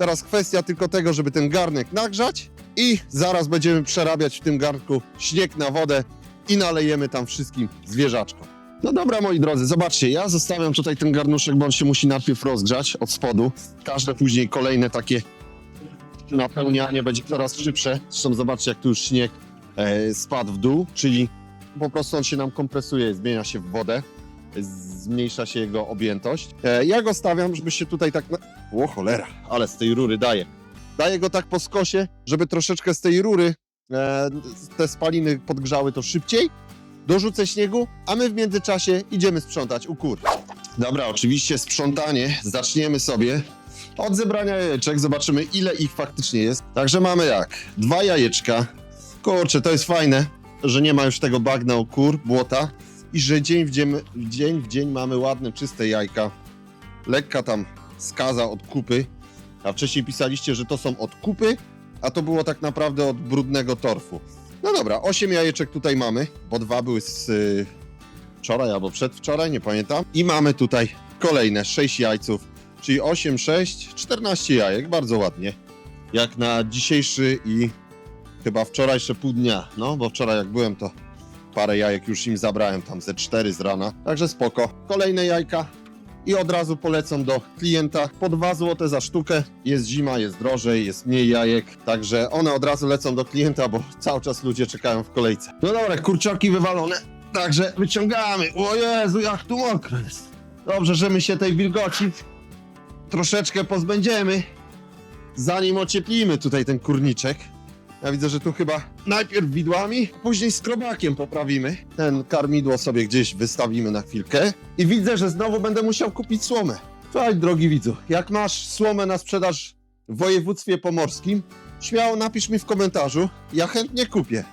Teraz kwestia tylko tego, żeby ten garnek nagrzać i zaraz będziemy przerabiać w tym garnku śnieg na wodę i nalejemy tam wszystkim zwierzaczkom. No dobra, moi drodzy, zobaczcie, ja zostawiam tutaj ten garnuszek, bo on się musi najpierw rozgrzać od spodu. Każde później kolejne takie napełnianie będzie coraz szybsze. Zresztą zobaczcie, jak tu już śnieg e, spadł w dół, czyli po prostu on się nam kompresuje, zmienia się w wodę, zmniejsza się jego objętość. E, ja go stawiam, żeby się tutaj tak... Na... O cholera, ale z tej rury daje. Daję go tak po skosie, żeby troszeczkę z tej rury e, te spaliny podgrzały to szybciej. Dorzucę śniegu, a my w międzyczasie idziemy sprzątać u kur. Dobra, oczywiście sprzątanie zaczniemy sobie od zebrania jajeczek. Zobaczymy, ile ich faktycznie jest. Także mamy jak? Dwa jajeczka. Kurczę, to jest fajne, że nie ma już tego bagna u kur, błota i że dzień w dzień, dzień w dzień mamy ładne, czyste jajka. Lekka tam skaza od kupy, a wcześniej pisaliście, że to są od kupy, a to było tak naprawdę od brudnego torfu. No dobra, 8 jajeczek tutaj mamy, bo dwa były z y, wczoraj albo przedwczoraj, nie pamiętam. I mamy tutaj kolejne 6 jajców, czyli 8, 6, 14 jajek, bardzo ładnie. Jak na dzisiejszy i chyba wczorajsze pół dnia, no bo wczoraj jak byłem to parę jajek już im zabrałem tam ze 4 z rana, także spoko. Kolejne jajka i od razu polecą do klienta po 2 zł za sztukę. Jest zima, jest drożej, jest mniej jajek, także one od razu lecą do klienta, bo cały czas ludzie czekają w kolejce. No dobra, kurczaki wywalone, także wyciągamy. O Jezu, jak tu mokro jest. Dobrze, że my się tej wilgoci troszeczkę pozbędziemy, zanim ocieplimy tutaj ten kurniczek. Ja widzę, że tu chyba najpierw widłami, później skrobakiem poprawimy. Ten karmidło sobie gdzieś wystawimy na chwilkę. I widzę, że znowu będę musiał kupić słomę. Słuchaj, drogi widzu, jak masz słomę na sprzedaż w województwie pomorskim, śmiało napisz mi w komentarzu. Ja chętnie kupię.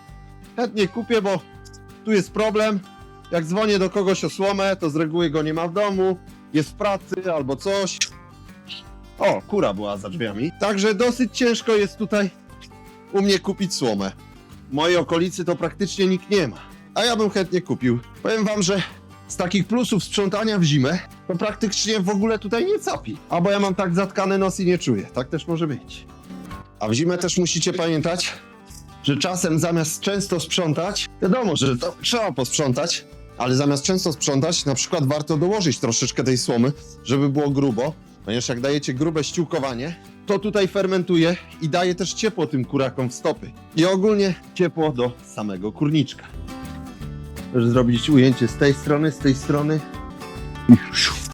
Chętnie kupię, bo tu jest problem. Jak dzwonię do kogoś o słomę, to z reguły go nie ma w domu, jest w pracy albo coś. O, kura była za drzwiami. Także dosyć ciężko jest tutaj u mnie kupić słomę. W mojej okolicy to praktycznie nikt nie ma. A ja bym chętnie kupił. Powiem wam, że z takich plusów sprzątania w zimę, to praktycznie w ogóle tutaj nie capi. Albo ja mam tak zatkany nos i nie czuję. Tak też może być. A w zimę też musicie pamiętać, że czasem zamiast często sprzątać, wiadomo, że to trzeba posprzątać, ale zamiast często sprzątać, na przykład warto dołożyć troszeczkę tej słomy, żeby było grubo, ponieważ jak dajecie grube ściółkowanie, to tutaj fermentuje i daje też ciepło tym kurakom w stopy. I ogólnie ciepło do samego kurniczka. Też zrobić ujęcie z tej strony, z tej strony.